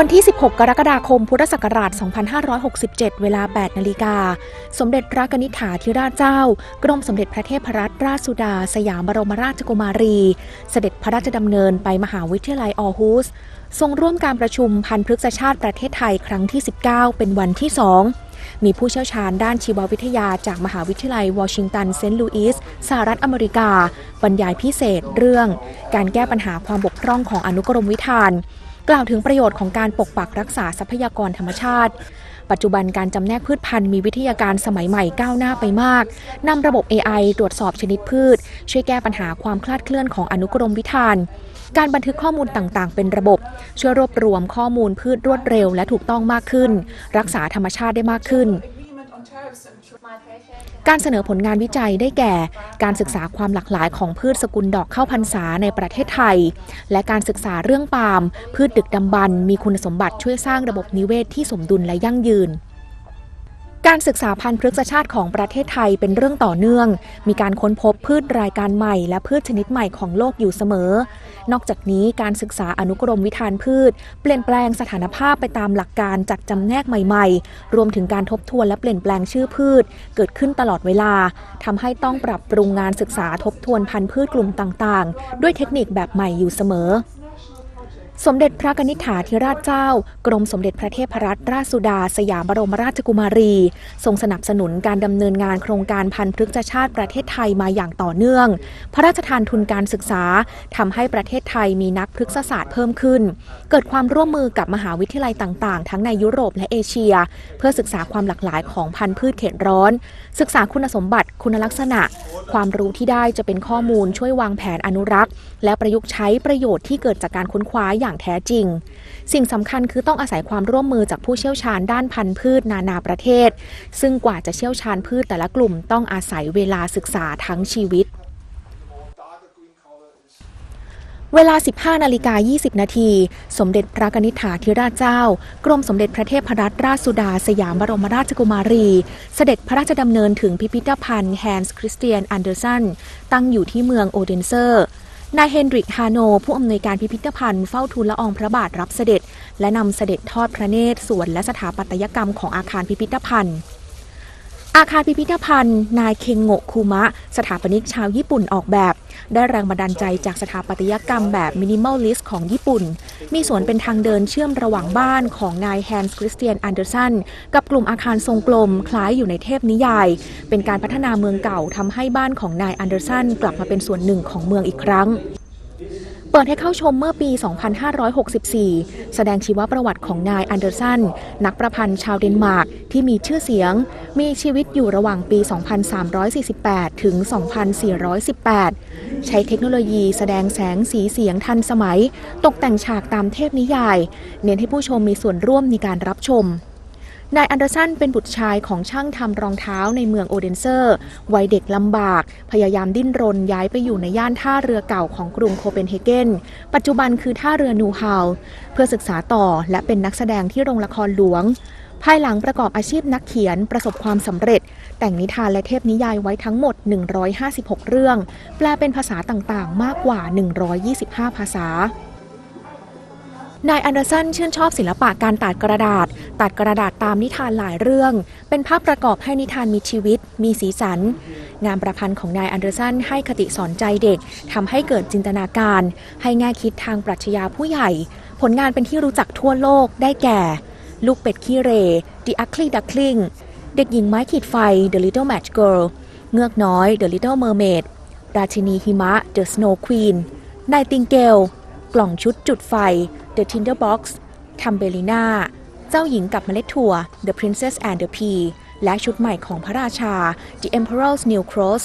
วันที่ 16 กรกฎาคม พุทธศักราช 2567 เวลา 8 นาฬิกา สมเด็จพระกนิษฐาธิราชเจ้า กรมสมเด็จพระเทพรัตนราชสุดา สยามบรมราชกุมารี เสด็จพระราชดำเนินไปมหาวิทยาลัยออฮุสทรงร่วมการประชุมพันธุ์พฤกษชาติประเทศไทยครั้งที่ 19 เป็นวันที่ 2มีผู้เชี่ยวชาญด้านชีววิทยาจากมหาวิทยาลัยวอชิงตันเซนต์ลุยส์สหรัฐอเมริกา บรรยายพิเศษเรื่อง การแก้ปัญหาความบกพร่องของอนุกรมวิธาน กล่าวถึงประโยชน์ของการปกปักรักษาทรัพยากรธรรมชาติ ปัจจุบันการจำแนกพืชพันธุ์มีวิทยาการสมัยใหม่ก้าวหน้าไปมากนำระบบ AI ตรวจสอบชนิดพืช ช่วยแก้ปัญหาความคลาดเคลื่อนของอนุกรมวิธาน การบันทึกข้อมูลต่างๆ เป็นระบบ ช่วยรวบรวมข้อมูลพืชรวดเร็ว และถูกต้องมากขึ้น รักษาธรรมชาติได้มากขึ้น การเสนอผลงานวิจัยได้แก่ การศึกษาความหลากหลายของพืชสกุลดอกข้าวพรรษาในประเทศไทย และการศึกษาเรื่องปาล์มพืชดึกดำบรรมีคุณสมบัติช่วยสร้างระบบนิเวศที่สมดุลและยั่งยืน การศึกษาพันธุ์พฤกษชาติของประเทศไทยเป็นเรื่องต่อเนื่อง มีการค้นพบพืชรายการใหม่และพืชชนิดใหม่ของโลกอยู่เสมอ นอกจากนี้การศึกษาอนุกรมวิธานพืช เปลี่ยนแปลงสถานภาพไปตามหลักการจัดจำแนกใหม่ๆ รวมถึงการทบทวนและเปลี่ยนแปลงชื่อพืช เกิดขึ้นตลอดเวลาทำให้ต้องปรับปรุงงานศึกษาทบทวนพันธุ์พืชกลุ่มต่างๆ ด้วยเทคนิคแบบใหม่อยู่เสมอ สมเด็จพระกนิษฐาธิราชเจ้า กรมสมเด็จพระเทพรัตนราชสุดา สยามบรมราชกุมารี ทรงสนับสนุนการดำเนินงานโครงการพันธุ์พฤกษชาติประเทศไทยมาอย่างต่อเนื่อง พระราชทานทุนการศึกษาทำให้ประเทศไทยมีนักพฤกษศาสตร์เพิ่มขึ้น เกิดความร่วมมือกับมหาวิทยาลัยต่าง ๆ ทั้งในยุโรปและเอเชีย เพื่อศึกษาความหลากหลายของพันธุ์พืชเขตร้อน ศึกษาคุณสมบัติคุณลักษณะ ความรู้ที่ได้จะเป็นข้อมูลช่วยวางแผนอนุรักษ์ และประยุกต์ใช้ประโยชน์ที่เกิดจากการค้นคว้าอย่างแท้จริง สิ่งสำคัญคือต้องอาศัยความร่วมมือจากผู้เชี่ยวชาญด้านพันธุ์พืชนานาประเทศ ซึ่งกว่าจะเชี่ยวชาญพืชแต่ละกลุ่มต้องอาศัยเวลาศึกษาทั้งชีวิตเวลา 15 นาฬิกา 20 นาที สมเด็จพระนิษฐาธิราชเจ้า กรมสมเด็จพระเทพรัตนราชสุดา สยามบรมราชกุมารี เสด็จพระราชดำเนินถึงพิพิธภัณฑ์แฮนส์คริสเตียนอันเดอร์สัน ตั้งอยู่ที่เมืองโอเดนเซอร์ นายเฮนริกฮาโน ผู้อำนวยการพิพิธภัณฑ์เฝ้าทูลละอองพระบาทรับเสด็จ และนำเสด็จทอดพระเนตรส่วนและสถาปัตยกรรมของอาคารพิพิธภัณฑ์ อาคารพิพิธภัณฑ์ นายเคงโงะคุมะ สถาปนิกชาวญี่ปุ่นออกแบบ ได้แรงบันดาลใจจากสถาปัตยกรรมแบบมินิมอลลิสต์ของญี่ปุ่น มีสวนเป็นทางเดินเชื่อมระหว่างบ้านของนายแฮนส์คริสเตียนอันเดอร์สันกับกลุ่มอาคารทรงกลมคล้ายอยู่ในเทพนิยาย เป็นการพัฒนาเมืองเก่าทำให้บ้านของนายอันเดอร์สันกลับมาเป็นส่วนหนึ่งของเมืองอีกครั้ง ปิดให้เข้าชมเมื่อปี 2564 แสดงชีวประวัติของนายอันเดอร์สัน นักประพันธ์ชาวเดนมาร์กที่มีชื่อเสียง มีชีวิตอยู่ระหว่างปี 2348 ถึง 2418 ใช้เทคโนโลยีแสดงแสงสีเสียงทันสมัย ตกแต่งฉากตามเทพนิยาย เน้นให้ผู้ชมมีส่วนร่วมในการรับชม นายอันเดอร์สันเป็นบุตรชายของช่างทำรองเท้าในเมืองโอเดนเซอร์ วัยเด็กลำบาก พยายามดิ้นรนย้ายไปอยู่ในย่านท่าเรือเก่าของกรุงโคเปนเฮเกน ปัจจุบันคือท่าเรือนูฮาว เพื่อศึกษาต่อและเป็นนักแสดงที่โรงละครหลวง ภายหลังประกอบอาชีพนักเขียนประสบความสำเร็จ แต่งนิทานและเทพนิยายไว้ทั้งหมด 156 เรื่อง แปลเป็นภาษาต่างๆ มากกว่า 125 ภาษานายอันเดอร์สันชื่นชอบศิลปะการตัดกระดาษ ตัดกระดาษตามนิทานหลายเรื่อง เป็นภาพประกอบให้นิทานมีชีวิต มีสีสัน งานประพันธ์ของนายอันเดอร์สันให้คติสอนใจเด็กทำให้เกิดจินตนาการ ให้แง่คิดทางปรัชญาผู้ใหญ่ ผลงานเป็นที่รู้จักทั่วโลกได้แก่ ลูกเป็ดขี้เหร The Ugly Duckling เด็กหญิงไม้ขีดไฟ The Little Match Girl เงือกน้อย The Little Mermaid ราชินีหิมะ The Snow Queen นายติงเกล กล่องชุดจุดไฟ The Tinderbox ทัมเบลิน่า เจ้าหญิงกับเมล็ดถั่ว The Princess and the Pea และชุดใหม่ของพระราชา The Emperor's New Cross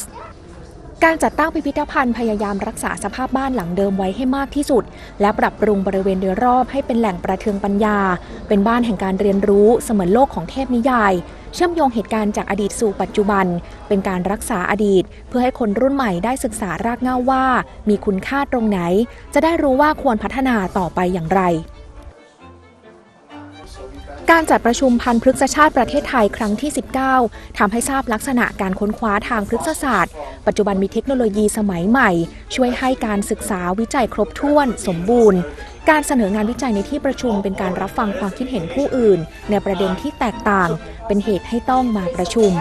การจัดตั้งพิพิธภัณฑ์พยายามรักษาสภาพบ้านหลังเดิมไว้ให้มากที่สุด และปรับปรุงบริเวณโดยรอบให้เป็นแหล่งประเทืองปัญญา เป็นบ้านแห่งการเรียนรู้เสมือนโลกของเทพนิยาย เชื่อมโยงเหตุการณ์จากอดีตสู่ปัจจุบัน เป็นการรักษาอดีต เพื่อให้คนรุ่นใหม่ได้ศึกษารากเหง้าว่า มีคุณค่าตรงไหน จะได้รู้ว่าควรพัฒนาต่อไปอย่างไร การจัดประชุมพันธุ์พฤกษชาติประเทศไทยครั้งที่ 19ทำให้ทราบลักษณะการค้นคว้าทางพฤกษศาสตร์ ปัจจุบันมีเทคโนโลยีสมัยใหม่ ช่วยให้การศึกษาวิจัยครบถ้วน สมบูรณ์ การเสนองานวิจัยในที่ประชุมเป็นการรับฟังความคิดเห็นผู้อื่น ในประเด็นที่แตกต่าง เป็นเหตุให้ต้องมาประชุม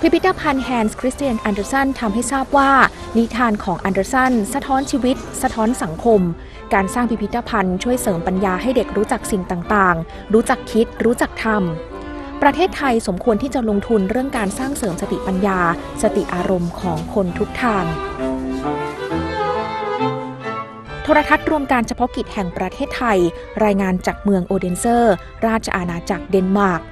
พิพิธภัณฑ์แฮนส์คริสเตียนอันเดอร์สันทำให้ทราบว่า นิทานของอันเดอร์สันสะท้อนชีวิต สะท้อนสังคม การสร้างพิพิธภัณฑ์ช่วยเสริมปัญญาให้เด็กรู้จักสิ่งต่างๆ รู้จักคิด รู้จักทำ ประเทศไทยสมควรที่จะลงทุนเรื่องการสร้างเสริมสติปัญญา สติอารมณ์ของคนทุกทาง โทรทัศน์รวมการเฉพาะกิจแห่งประเทศไทย รายงานจากเมืองโอเดนเซอร์ ราชอาณาจักรเดนมาร์ก